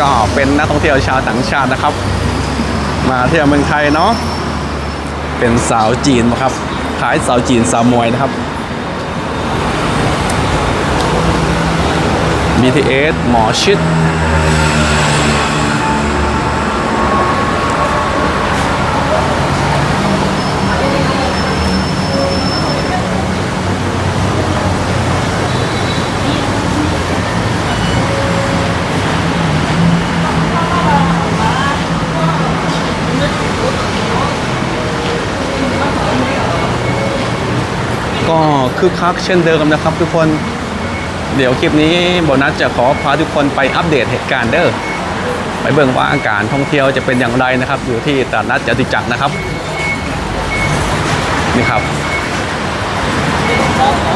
ก็เป็นนักท่องเที่ยวชาวต่างชาตินะครับ มาเที่ยวเมืองไทยเนาะเป็นสาวจีนนะครับ ขายสาวจีนสาวมวยนะครับ BTS หมอชิด คึกคักเช่นเดิมนะครับทุกคน เดี๋ยวคลิปนี้โบนัสจะขอพาทุกคนไปอัปเดตเหตุการณ์เด้อไปเบิ่งว่าอาการท่องเที่ยวจะเป็นอย่างไรนะครับ อยู่ที่ตลาดนัดจตุจักรนะครับนี่ครับ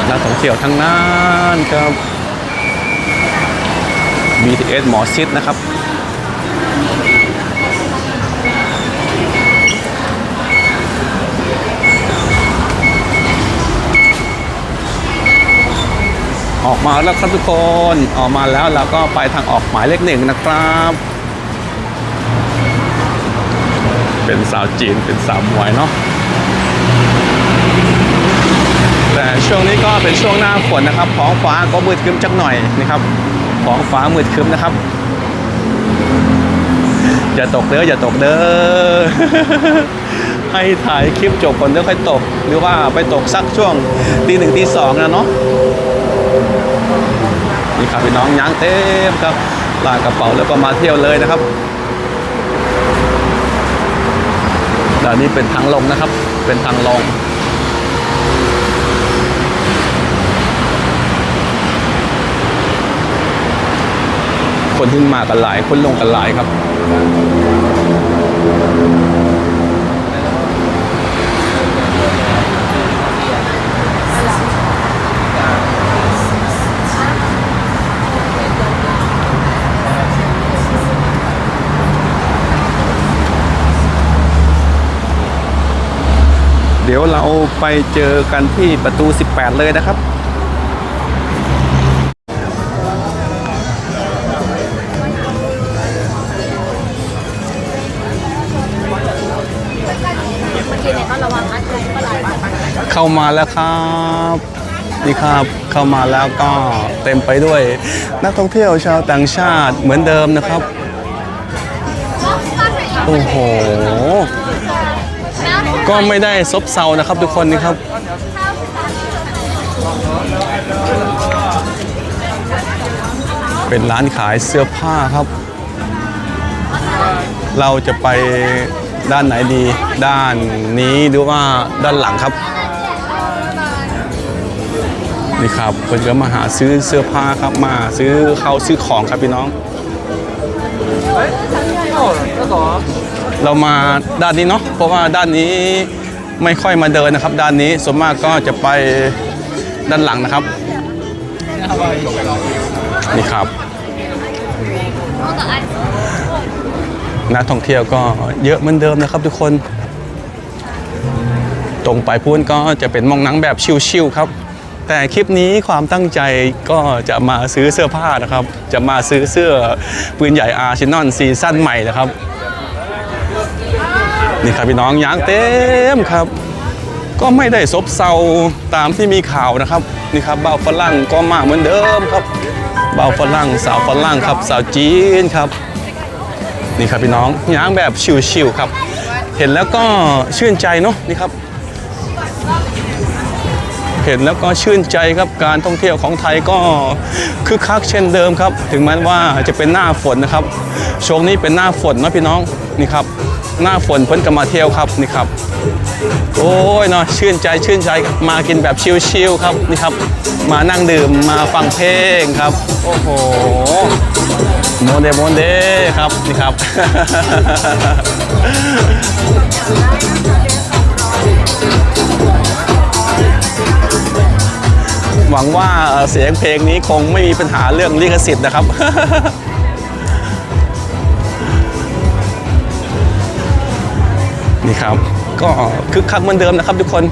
นักท่องเที่ยวทั้งนั้นครับ BTS หมอชิดนะครับ ออกมาแล้วครับทุกคนออกมาแล้วเราก็ไปทางออกหมายเลขหนึ่งนะครับ เป็นสาวจีนเป็นสาวมวยเนาะแต่ช่วงนี้ก็เป็นช่วงหน้าฝนนะครับท้องฟ้าก็มืดครึ้มจักหน่อยนะครับท้องฟ้ามืดครึ้มนะครับอย่าตกเด้ออย่าตกเด้อให้ถ่ายคลิปจบก่อนเดี๋ยวค่อยตก หรือว่าไปตกสักช่วงตีหนึ่งตีสองนะเนาะ นี่ครับพี่น้องยางเต็มครับลากกระเป๋าแล้วก็มาเที่ยวเลยนะครับด้านนี้เป็นทางลงนะครับ เป็นทางลงคนขึ้นมากันหลาย คนลงกันหลายครับ ดี๋ยวเราไปเจอกันที่ประตู 18 เลยนะครับเข้ามาแล้วครับนี่ครับเข้ามาแล้วก็เต็มไปด้วย นักท่องเที่ยวชาวต่างชาติเหมือนเดิมนะครับ โอ้โห ก็ไม่ได้ซบเซานะครับทุกคนนี่ครับ เป็นร้านขายเสื้อผ้าครับ เราจะไปด้านไหนดี ด้านนี้หรือว่าด้านหลังครับ นี่ครับคนก็มาหาซื้อเสื้อผ้าครับมาซื้อเข้าซื้อของครับพี่น้อง เรามาด้านนี้เนาะเพราะว่าด้านนี้ไม่ค่อยมาเดินนะครับ ด้านนี้ส่วนมากก็จะไปด้านหลังนะครับนี่ครับนักท่องเที่ยวก็เยอะเหมือนเดิมนะครับทุกคน ตรงไปพูนก็จะเป็นมองหนังแบบชิลๆครับ แต่คลิปนี้ความตั้งใจก็จะมาซื้อเสื้อผ้านะครับ จะมาซื้อเสื้อปืนใหญ่อาร์ชินอนซีซั่นใหม่นะครับ นี่ครับพี่น้องยางเต็มครับ ก็ไม่ได้ซบเซาตามที่มีข่าวนะครับนี่ครับเบาฝรั่งก็มาเหมือนเดิมครับเบาฝรั่งสาวฝรั่งครับสาวจีนครับ นี่ครับพี่น้องยางแบบชิวๆครับ เห็นแล้วก็ชื่นใจเนาะนี่ครับเห็นแล้วก็ชื่นใจครับการท่องเที่ยวของไทยก็คึกคักเช่นเดิมครับ ถึงแม้ว่าจะเป็นหน้าฝนนะครับช่วงนี้เป็นหน้าฝนนะพี่น้องนี่ครับ หน้าฝนเพิ่นก็มาเที่ยวครับนี่ครับ โอ้ยเนาะชื่นใจชื่นใจครับมากินแบบชิลๆครับนี่ครับ มานั่งดื่มมาฟังเพลงครับ โอ้โหโมเดโมเดครับนี่ครับ หวังว่าเสียงเพลงนี้คงไม่มีปัญหาเรื่องลิขสิทธิ์นะครับ นี่ครับ ก็คึกคักเหมือนเดิมนะครับทุกคน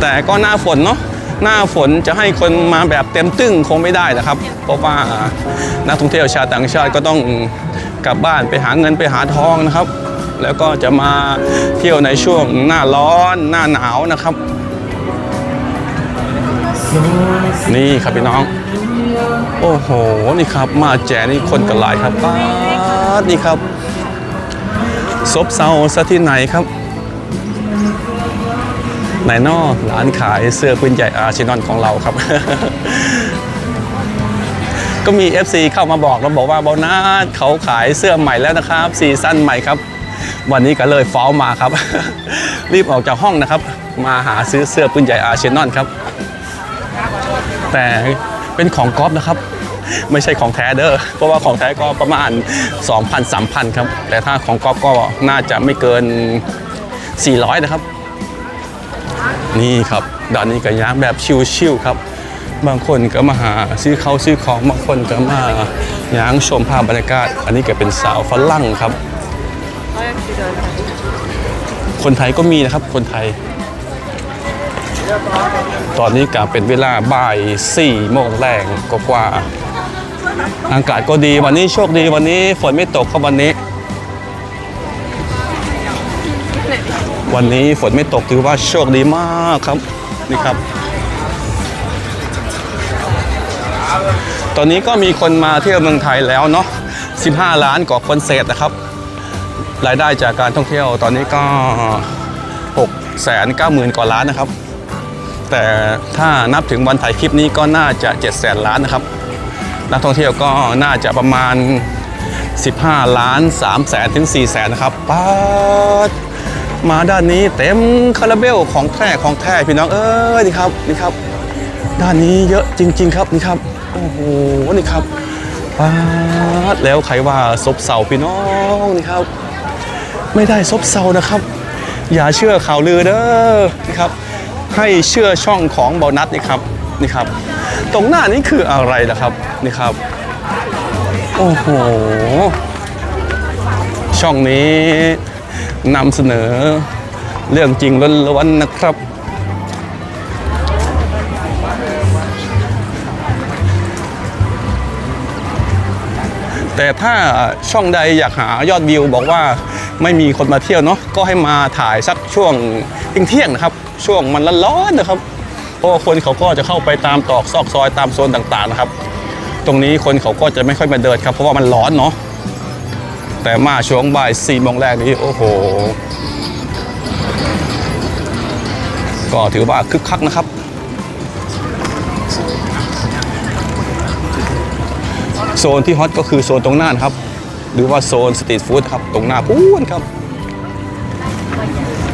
แต่ก็หน้าฝนเนาะหน้าฝนจะให้คนมาแบบเต็มตึ้งคงไม่ได้นะครับ เพราะว่านักท่องเที่ยวชาวต่างชาติก็ต้องกลับบ้านไปหาเงินไปหาทองนะครับ แล้วก็จะมาเที่ยวในช่วงหน้าร้อนหน้าหนาวนะครับ นี่ครับพี่น้อง โอ้โหนี่ครับ มาแจนี่คนกันหลายครับป้านี่ครับ ซบเซาซะที่ไหนครับไหนนอร้านขายเสื้อปืนใหญ่อาร์เซนอลของเราครับ ก็มี FC เข้ามาบอกแล้วบอกว่าบอนาสเขาขายเสื้อใหม่แล้วนะครับซีซั่นใหม่ครับ วันนี้ก็เลยฟ้ามาครับ รีบออกจากห้องนะครับ มาหาซื้อเสื้อปืนใหญ่อาร์เซนอลครับ แต่เป็นของก๊อฟนะครับ ไม่ใช่ของแท้เด้อเพราะว่าของแท้ก็ประมาณ 2,000 3,000 ครับ แต่ถ้าของก๊อฟก็น่าจะไม่เกิน 400 นะครับ นี่ครับด้านนี้ก็ย่างแบบชิวๆครับ บางคนก็มาหาซื้อเขาซื้อของบางคนก็มาย่างชมภาพบรรยากาศ อันนี้ก็เป็นสาวฝรั่งครับ คนไทยก็มีนะครับคนไทยตอนนี้ก็เป็นเวลาบ่าย4โมงแรงก็กว่า อากาศก็ดีวันนี้โชคดีวันนี้ฝนไม่ตกครับวันนี้ วันนี้ฝนไม่ตกถือว่าโชคดีมากครับนี่ครับ ตอนนี้ก็มีคนมาเที่ยวเมืองไทยแล้วเนาะ15 ล้านกว่าคนเศษนะครับรายได้จากการท่องเที่ยวตอนนี้ก็6 9 0 0 0 0กว่าล้านนะครับ แต่ถ้านับถึงวันถ่ายคลิปนี้ก็น่าจะ7 0 0 0 0ล้านนะครับ นักท่องเที่ยวก็น่าจะประมาณ 15 ล้าน3แสนถึง4แสนนะครับป๊าดมาด้านนี้เต็มคาราเบลของแท้ของแท้พี่น้องเอ้ยนี่ครับนี่ครับ ด้านนี้เยอะจริง ๆ ครับนี่ครับโอ้โหนี่ครับป๊าดแล้วใครว่าซบเซาพี่น้องนี่ครับ ไม่ได้ซบเซานะครับ อย่าเชื่อข่าวลือเด้อนะครับ ให้เชื่อช่องของเบานัดนี่ครับ นี่ครับ ตรงหน้านี้คืออะไรล่ะครับนี่ครับ โอ้โห ช่องนี้นำเสนอเรื่องจริงล้วนๆนะครับ แต่ถ้าช่องใดอยากหายอดวิวบอกว่าไม่มีคนมาเที่ยวเนาะก็ให้มาถ่ายสักช่วงเที่ยงนะครับ ช่วงมันร้อนๆนะครับ เพราะว่าคนเขาก็จะเข้าไปตามตอกซอกซอยตามโซนต่างๆนะครับ ตรงนี้คนเขาก็จะไม่ค่อยมาเดินครับ เพราะว่ามันร้อนเนาะแต่มาช่วงบ่ายสี่โมงแรกนี้โอ้โห ก็ถือว่าคึกคักนะครับ โซนที่ฮอตก็คือโซนตรงหน้านครับ หรือว่าโซนสตรีทฟู้ดครับ ตรงหน้าพูนครับ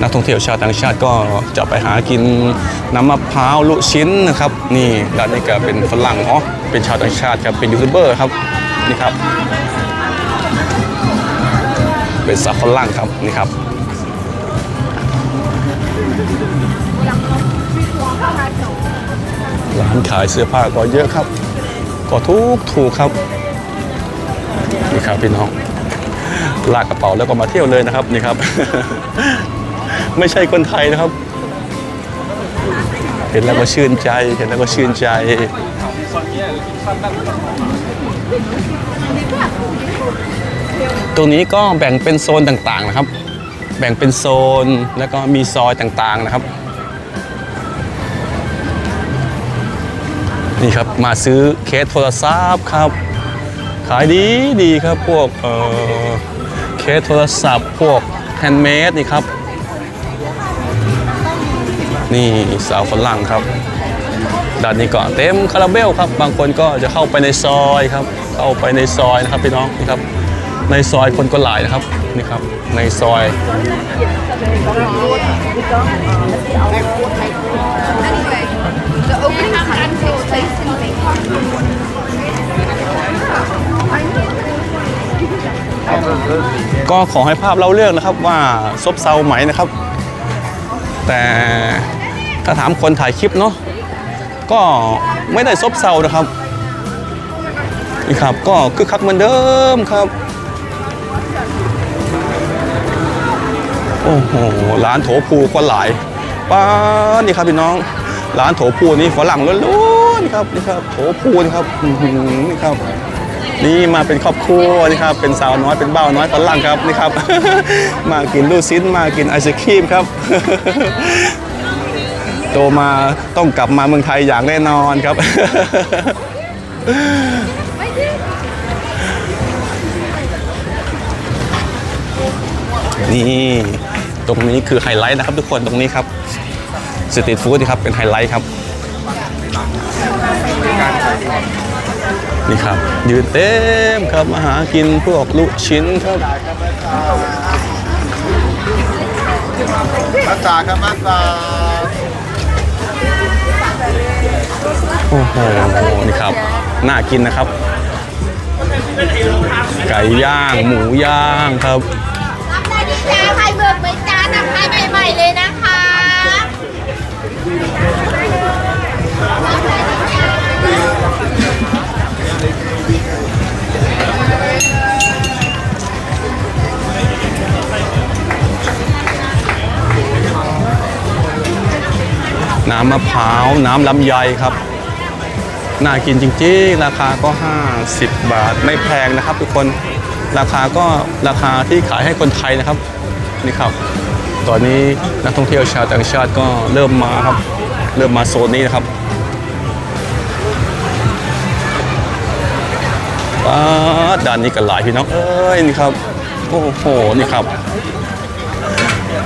นักท่องเที่ยวชาวต่างชาติก็จะไปหากิน น้ำมะพร้าวลูกชิ้นนะครับ นี่ด้านนี้ก็เป็นฝรั่งอ๋อเป็นชาวต่างชาติครับเป็นยูทูบเบอร์ครับนี่ครับ เป็นสาวฝรั่งครับนี่ครับร้านขายเสื้อผ้าก็เยอะครับ ก็ทุกถูกครับนี่ครับพี่น้องลากกระเป๋าแล้วก็มาเที่ยวเลยนะครับนี่ครับ ไม่ใช่คนไทยนะครับ ห็นแล้วก็ชื่นใจ เห็นแล้วก็ชื่นใจตรงนี้ก็แบ่งเป็นโซนต่างๆนะครับ แบ่งเป็นโซนแล้วก็มีซอยต่างๆนะครับ นี่ครับมาซื้อเคสโทรศัพท์ครับ ขายดีดีครับพวกเอ่อเคสโทรศัพท์พวกแฮนด์เมดนี่ครับ นี่สาวฝรั่งครับด้านนี้ก็เต็มคาราเบลครับ บางคนก็จะเข้าไปในซอยครับ เข้าไปในซอยนะครับพี่น้องนี่ครับ ในซอยคนก็หลายนะครับนี่ครับ ในซอยก็ขอให้ภาพเล่าเรื่องนะครับว่าซบเซาไหมนะครับ แต่ ถ้าถามคนถ่ายคลิปเนาะก็ไม่ได้ซบเซานะครับนี่ครับก็คือคักเหมือนเดิมครับ โอ้โหร้านโถภูก็หลายป้านี่ครับพี่น้องร้านโถพูนี่ฝรั่งล้วนๆครับนี่ครับโถพูนครับนี่ครับ นี่มาเป็นครอบครัวนี่ครับเป็นสาวน้อยเป็นเบ้าน้อยฝรั่งครับนี่ครับ มากินลูกชิ้นมากินไอศครีมครับ โตมาต้องกลับมาเมืองไทยอย่างแน่นอนครับ นี่ตรงนี้คือไฮไลท์นะครับทุกคนตรงนี้ครับสตรีทฟู้ดครับเป็นไฮไลท์ครับนี่ครับ ยืนเต็มครับมาหากินพวกลูกชิ้นครับมัสตาครับมัสตา โอ้โหนี่ครับ น่ากินนะครับ ไก่ย่าง หมูย่างครับรับได้ดีจ้าไข่เบิกไหมจ้าทำให้ใหม่ๆเลยนะคะน้ำมะพร้าว น้ำลำไยครับ น่ากินจริงๆ ราคาก็ 50 บาทไม่แพงนะครับ ทุกคนราคาก็ราคาที่ขายให้คนไทยนะครับนี่ครับ ตอนนี้นักท่องเที่ยวชาวต่างชาติก็เริ่มมาครับ เริ่มมาโซนนี้นะครับดด้านนี้ก็หลายพี่น้องเอ้ยนี่ครับโอ้โหนี่ครับ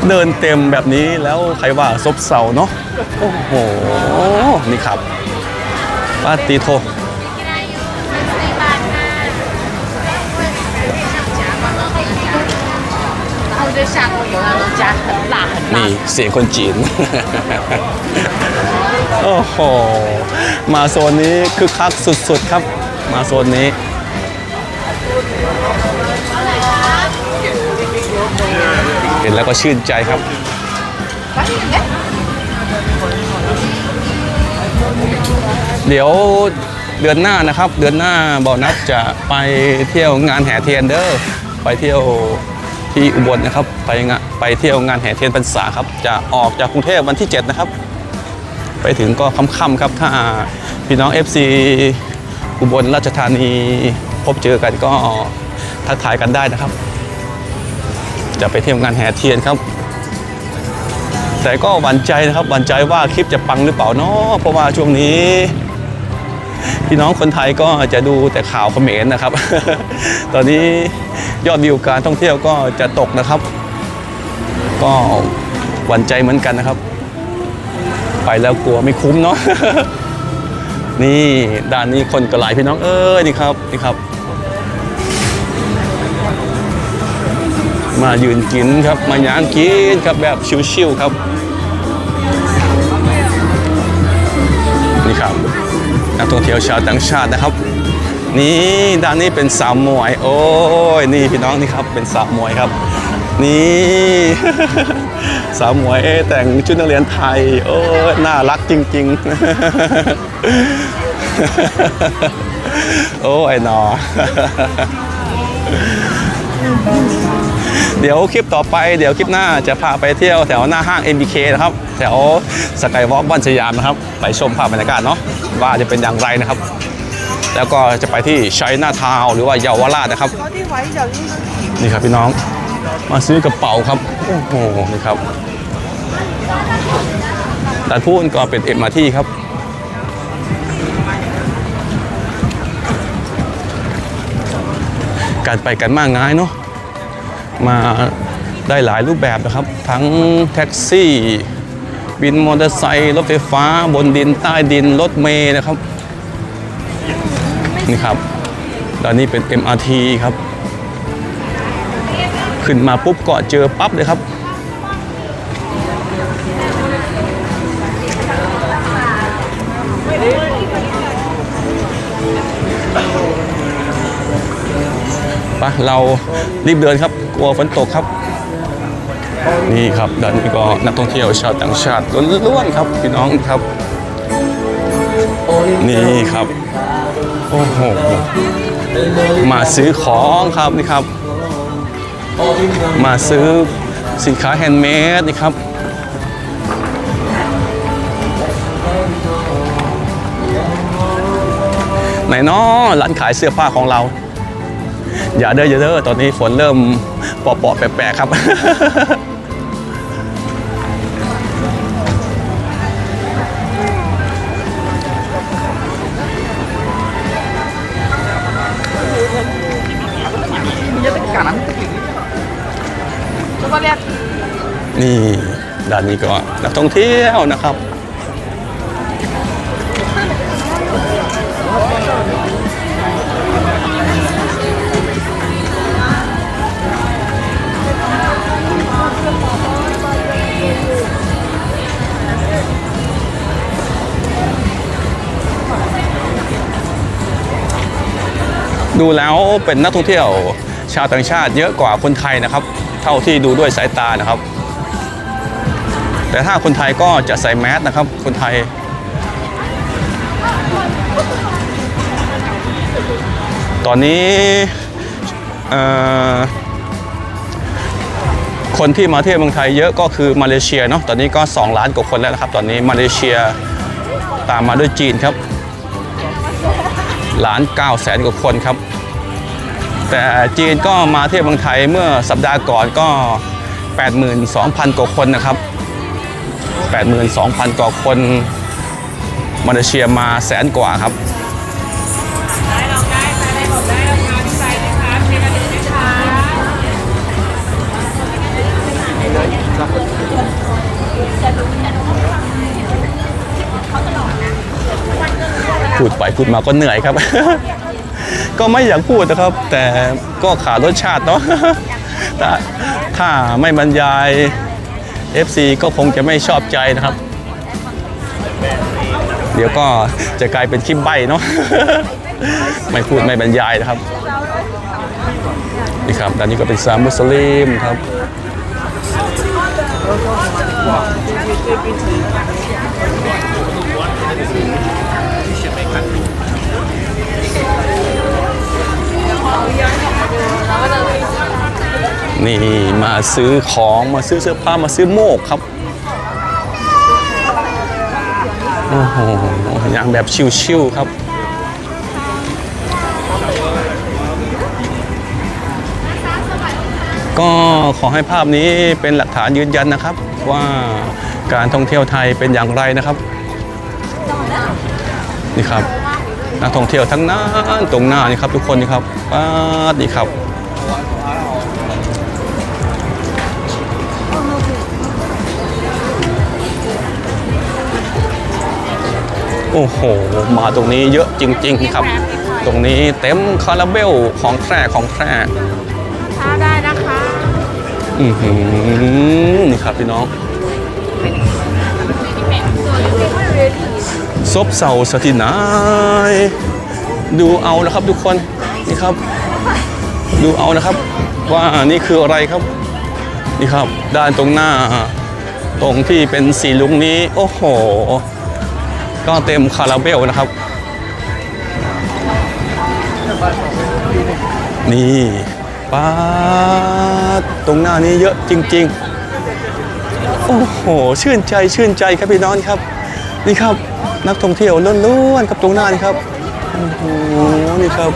เดินเต็มแบบนี้แล้วใครว่าซบเซาเนาะโอ้โหนี่ครับ ป้าตีโทนี่เสียงคนจีน โอ้โห มาโซนนี้คึกคักสุดๆครับ มาโซนนี้เห็นแล้วก็ชื่นใจครับ เดี๋ยวเดือนหน้านะครับ เดือนหน้าบอนัดจะไปเที่ยวงานแห่เทียนเด้อไปเที่ยวที่อุบลนะครับ ไปงานไปเที่ยวงานแห่เทียนพรรษาครับ จะออกจากกรุงเทพวันที่ 7 นะครับ ไปถึงก็ค่ำๆครับถ้าพี่น้อง FC อุบลราชธานีพบเจอกันก็ทักทายกันได้นะครับ จะไปเที่ยวงานแห่เทียนครับ แต่ก็หวั่นใจนะครับหวั่นใจว่าคลิปจะปังหรือเปล่าเนาะเพราะว่าช่วงนี้ พี่น้องคนไทยก็จะดูแต่ข่าวเขมรนะครับ ตอนนี้ยอดวิวการท่องเที่ยวก็จะตกนะครับ ก็หวั่นใจเหมือนกันนะครับ ไปแล้วกลัวไม่คุ้มเนาะนี่ด้านนี้คนก็หลายพี่น้องเอ้ยนี่ครับนี่ครับ มายืนกินครับมาย่างกินครับแบบชิวๆครับ นี่ครับ นักท่องเที่ยวชาวต่างชาตินะครับ นี่ด้านนี้เป็นสาวมวย โอ้ยนี่พี่น้องนี่ครับเป็นสาวมวยครับ นี่สาวมวยแต่งชุดนักเรียนไทย โอ้ยน่ารักจริง ๆ โอ้ยหนอ เดี๋ยวคลิปต่อไปเดี๋ยวคลิปหน้าจะพาไปเที่ยวแถวหน้าห้าง MBK นะครับ แถวสกายวอล์กบ้านสยามนะครับ ไปชมภาพบรรยากาศเนาะว่าจะเป็นอย่างไรนะครับ แล้วก็จะไปที่ชัยนาทาวหรือว่าเยาวราชนะครับนี่ครับพี่น้องมาซื้อกระเป๋าครับโอ้โหนี่ครับแต่พูดก็เป็นเอ็มมาที่ครับการไปกันมากง่ายเนาะ มาได้หลายรูปแบบนะครับ ทั้งแท็กซี่บินมอเตอร์ไซค์รถไฟฟ้าบนดินใต้ดินรถเมล์นะครับนี่ครับด้านนี้เป็น MRT ครับ ขึ้นมาปุ๊บก็เจอปั๊บเลยครับไปเรารีบเดินครับ กลัวฝนตกครับ นี่ครับด้านนี้ก็นักท่องเที่ยวชาวต่างชาติล้วนๆครับพี่น้องครับ นี่ครับโอ้โหมาซื้อของครับนี่ครับ มาซื้อสินค้าแฮนด์เมดนี่ครับไหนนาะร้านขายเสื้อผ้าของเรา อย่าเด้ออย่าเด้อตอนนี้ฝนเริ่มปอๆแปลกๆครับ Coba lihat. นี่ด้านนี้ก็นักท่องเที่ยวนะครับ ดูแล้วเป็นนักท่องเที่ยว ชาวต่างชาติเยอะกว่าคนไทยนะครับ เท่าที่ดูด้วยสายตานะครับ แต่ถ้าคนไทยก็จะใส่แมสนะครับ คนไทย ตอนนี้คนที่มาเที่ยวเมืองไทยเยอะก็คือมาเลเซียเนาะตอนนี้ก็ 2 ล้านกว่าคนแล้วนะครับ ตอนนี้มาเลเซียตามมาด้วยจีนครับล้าน9แสนกว่าคนครับ แต่จีนก็มาเที่ยวเมืองไทยเมื่อสัปดาห์ก่อนก็ 82,000 กว่าคนนะครับ 82,000 กว่าคน มาเลเซียมาแสนกว่าครับได้ลองได้ได้บอกได้ราคาที่ใส่นะคะเทนาดูนะคะพูดไปพูดมาก็เหนื่อยครับ ก็ไม่อยากพูดนะครับ แต่ก็ขาดรสชาติเนาะถ้าไม่บรรยาย FC ก็คงจะไม่ชอบใจนะครับ เดี๋ยวก็จะกลายเป็นคลิปใบ้เนาะไม่พูดไม่บรรยายนะครับนี่ครับด้านนี้ก็เป็นสามมุสลิมครับ นี่มาซื้อของมาซื้อเสื้อผ้ามาซื้อโมกครับโอ้โหอย่างแบบชิวๆครับก็ขอให้ภาพนี้เป็นหลักฐานยืนยันนะครับ ว่าการท่องเที่ยวไทยเป็นอย่างไรนะครับ นี่ครับ นักท่องเที่ยวทั้งนั้นตรงหน้านี่ครับทุกคนนี่ครับป้าดนี่ครับ โอ้โห มาตรงนี้เยอะจริงๆครับ ตรงนี้เต็มคาราเบลของแท้ของแท้ถ้าได้นะคะ อือหือนี่ครับพี่น้อง ซบเซาสถินายดูเอานะครับทุกคนนี่ครับ ดูเอานะครับ ว่านี่คืออะไรครับนี่ครับ ด้านตรงหน้า ตรงที่เป็นสีลุงนี้ โอ้โห ก็เต็มคาราเบลนะครับ นี่ป้าตรงหน้านี้เยอะจริง ๆ โอ้โห ชื่นใจชื่นใจครับพี่น้องครับ นี่ครับ นักท่องเที่ยวล้วนๆครับตรงหน้านี่ครับโอ้โหนี่ครับ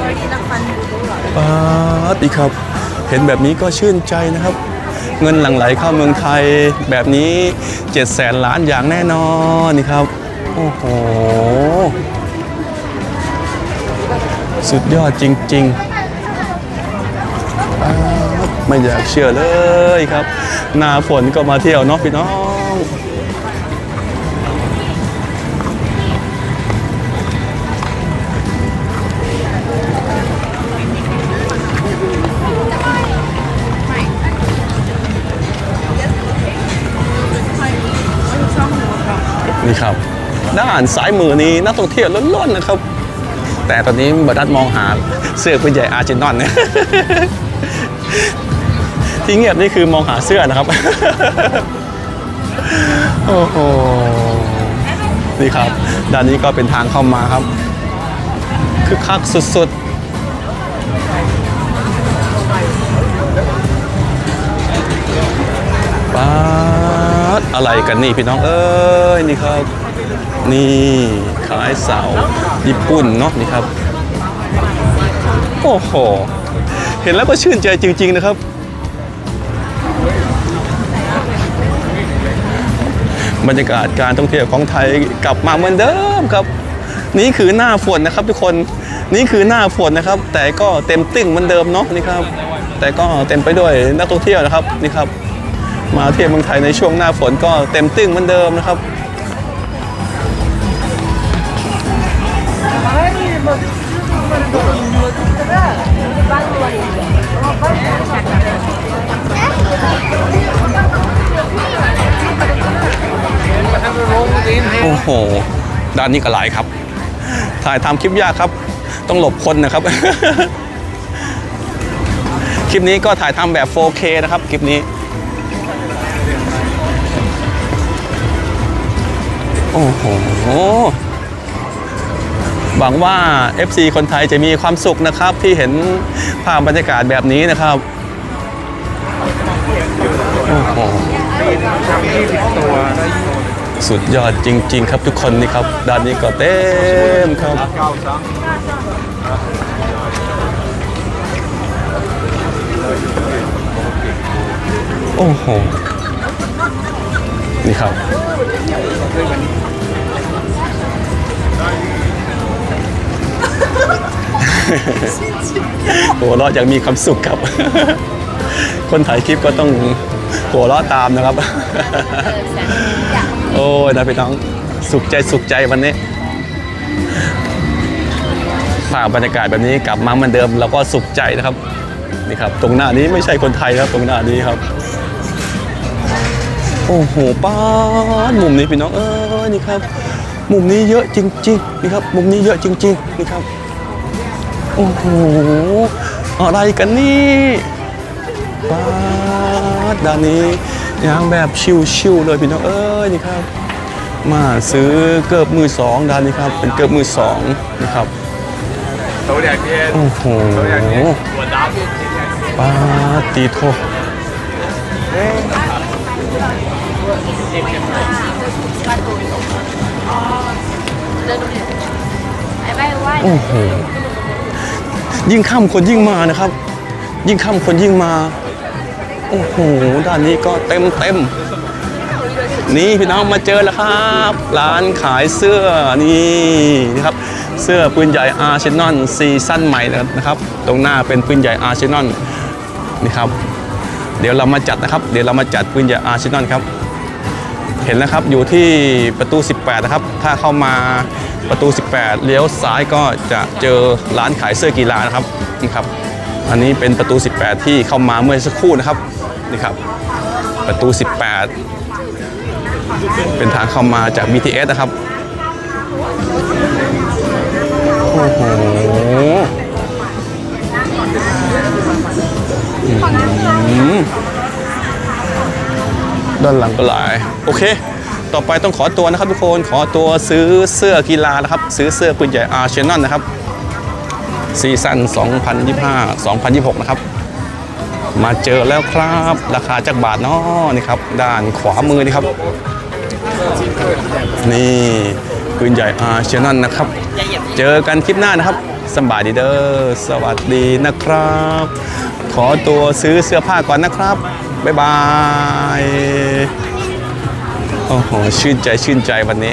ปาดีครับ เห็นแบบนี้ก็ชื่นใจนะครับ เงินหลั่งไหลเข้าเมืองไทยแบบนี้7จ็ดแสนล้านอย่างแน่นอนนี่ครับ โอ้โห สุดยอดจริง ๆไม่อยากเชื่อเลยครับ หน้าฝนก็มาเที่ยวเนาะพี่น้อง นี่ครับ ด้านซ้ายมือนี้นักท่องเที่ยวล้นๆนะครับ แต่ตอนนี้บัดัดมองหาเสื้อปืนใหญ่อาร์เจนอนเนี่ยที่เงียบนี่คือมองหาเสื้อนะครับ โอ้โห นี่ครับ ด้านนี้ก็เป็นทางเข้ามาครับคึกคักสุดๆป๊า อะไรกันนี่พี่น้องเอ้ยนี่ครับ นี่ขายเสาญี่ปุ่นเนาะนี่ครับโอ้โหเห็นแล้วก็ชื่นใจจริง ๆ นะครับ บรรยากาศการท่องเที่ยวของไทยกลับมาเหมือนเดิมครับ นี่คือหน้าฝนนะครับ ทุกคนนี่คือหน้าฝนนะครับ แต่ก็เต็มตึ้งเหมือนเดิมเนาะนี่ครับ แต่ก็เต็มไปด้วยนักท่องเที่ยวนะครับนี่ครับ มาเที่ยวเมืองไทยในช่วงหน้าฝนก็เต็มตึ้งเหมือนเดิมนะครับโอ้โห ด้านนี้ก็หลายครับ ถ่ายทำคลิปยากครับ ต้องหลบคนนะครับ คลิปนี้ก็ถ่ายทำแบบ 4K นะครับ คลิปนี้ โอ้โห หวังว่า FC คนไทยจะมีความสุขนะครับ ที่เห็นภาพบรรยากาศแบบนี้นะครับ โอ้โหสุดยอดจริง ๆ ครับทุกคนนี่ครับด้านนี้ก็เต็มครับโอ้โห นี่ครับหัวเราะอย่างมีความสุขครับ คนถ่ายคลิปก็ต้องหัวเราะตามนะครับ โอ้ยนะพี่น้องสุขใจสุขใจวันนี้ภาพบรรยากาศแบบนี้กลับมาเหมือนเดิมเราก็สุขใจนะครับนี่ครับ ตรงหน้านี้ไม่ใช่คนไทยครับตรงหน้านี้ครับ โอ้โหป้าดมุมนี้พี่น้องเออนี่ครับ มุมนี้เยอะจริงๆนี่ครับ มุมนี้เยอะจริงๆนี่ครับ โอ้โหอะไรกันนี่ป้าดด้านนี้ยางแบบชิวๆเลยพี่น้องเอ้ยนี่ครับ มาซื้อเกิบมือสองด้านนี้ครับ เป็นเกิบมือสองนะครับโตแดงเพียนโอ้ โหโตแดงข้าดตีโทไอ้ใบว่าโอ้โหยิ่งค่ำคนยิ่งมานะครับ ยิ่งค่ำคนยิ่งมา โอ้โหด้านนี้ก็เต็มเต็มนี่พี่น้องมาเจอแล้วครับ ร้านขายเสื้อนี่นะครับเสื้อปืนใหญ่อาร์เซนอลซีซั่นใหม่นะครับ ตรงหน้าเป็นปืนใหญ่อาร์เซนอลนี่ครับ เดี๋ยวเรามาจัดนะครับ เดี๋ยวเรามาจัดปืนใหญ่อาร์เซนอลครับ เห็นแล้วครับอยู่ที่ประตู 18 นะครับ ถ้าเข้ามาประตู 18 เลี้ยวซ้ายก็จะเจอร้านขายเสื้อกีฬานะครับนี่ครับ อันนี้เป็นประตู 18 ที่เข้ามาเมื่อสักครู่นะครับนี่ครับ ประตู 18 เป็นทางเข้ามาจาก BTS นะครับโอ้โหด้านหลังก็หลาย โอเค ต่อไปต้องขอตัวนะครับทุกคนขอตัวซื้อเสื้อกีฬานะครับ ซื้อเสื้อปืนใหญ่อาร์เชนอลนะครับซีซั่น2025-2026 นะครับ มาเจอแล้วครับ ราคาจากบาทเนาะนี่ครับ ด้านขวามือนี่ครับ นี่ปืนใหญ่อาร์เชนอลนะครับ เจอกันคลิปหน้านะครับสบายดีเด้อสวัสดีนะครับ ขอตัวซื้อเสื้อผ้าก่อนนะครับ บ๊ายบาย โอ้โห ชื่นใจชื่นใจวันนี้